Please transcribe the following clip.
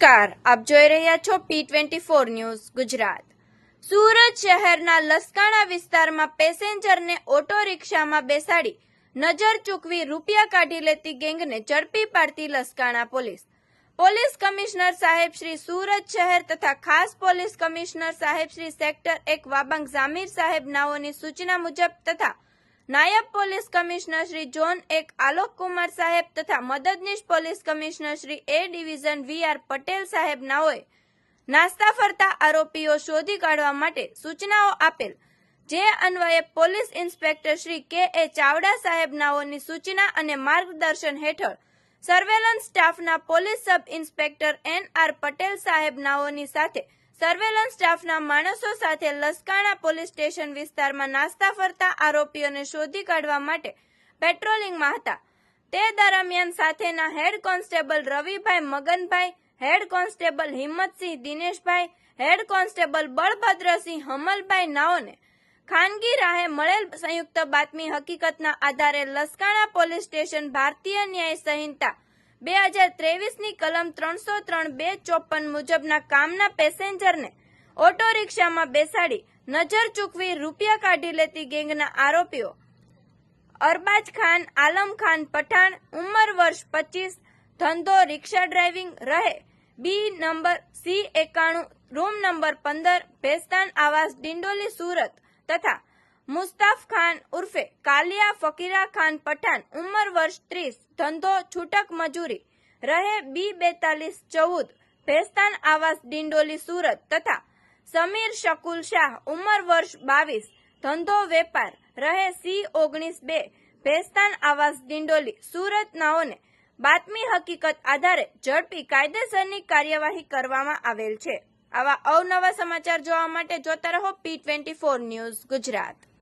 નમસ્કાર, આપ જોઈ રહ્યા છો P twenty four news Gujarat. Surat શહેરના લસકાણા વિસ્તારમાં પેસેન્જરને ઓટો રિક્ષામાં બેસાડી નજર ચૂકવી રૂપિયા કાઢી લેતી ગેંગને ઝડપી પાડતી લસકાણા પોલીસ. પોલીસ કમિશનર સાહેબ શ્રી સુરત શહેર તથા ખાસ પોલીસ કમિશનર સાહેબ શ્રી સેક્ટર એક વાબાંગ જામીર સાહેબ નાઓની સૂચના મુજબ તથા નાયબ પોલીસ કમિશનર શ્રી જોન એક આલોક કુમાર સાહેબ તથા મદદનીશ police commissioner Shri A division V R Patel સાહેબ નાઓએ નાસ્તા ફરતા આરોપીઓ શોધી કાઢવા માટે સૂચનાઓ આપેલ. જે અન્વયે પોલીસ ઇન્સ્પેક્ટર શ્રી કે એ ચાવડા સાહેબ નાઓની સૂચના અને માર્ગદર્શન હેઠળ સર્વેલન્સ સ્ટાફના police sub inspector N R Patel સાહેબ નાઓની સાથે સર્વેલન્સ સ્ટાફના માણસો સાથે લસકાણા પોલીસ સ્ટેશન વિસ્તારમાં નાસ્તા ફરતા આરોપીઓને શોધી કાઢવા માટે પેટ્રોલિંગમાં હતા. તે દરમિયાન સાથેના head constable Ravibhai Maganbhai, head constable Himmatsinh Dineshbhai, head constable Balbhadrasinh Hamalbhai નાઓને ખાનગી રાહે મળેલ સંયુક્ત બાતમી હકીકતના આધારે લસકાણા પોલીસ સ્ટેશન ભારતીય ન્યાય સંહિતા બે હજાર ત્રેવીસની કલમ ત્રણસો ત્રણ બે ચોપન મુજબના કામના પેસેન્જરને ઓટો રિક્ષામાં બેસાડી નજર ચૂકવી રૂપિયા કાઢી લેતી ગેંગના આરોપીઓ. અરબાજ ખાન, આલમ ખાન પઠાણ, ઉંમર વર્ષ પચીસ, ધંધો, રિક્ષા ડ્રાઇવિંગ રહે. બી નંબર, સી એકાણું, રૂમ નંબર પંદર, ભેસ્તાન આવાસ, ડિંડોલી, સુરત તથા મુસ્તાફ ખાન ઉર્ફે કાલિયા ફકીરા ખાન પઠાણ, ઉંમર વર્ષ ત્રીસ, ધંધો છૂટક મજૂરી, રહે બી બેતાલીસ ચૌદ, ભેસ્તાન આવાસ ડિંડોલી સુરત તથા સમીર શકુલ શાહ, ઉંમર વર્ષ બાવીસ, ધંધો વેપાર, રહે સી ઓગણીસ બે, ભેસ્તાન આવાસ ડિંડોલી સુરત નાઓને બાતમી હકીકત આધારે ઝડપી કાયદેસરની કાર્યવાહી કરવામાં આવેલ છે. આવા અવનવા સમાચાર જોવા માટે જોતા રહો P twenty four news Gujarat.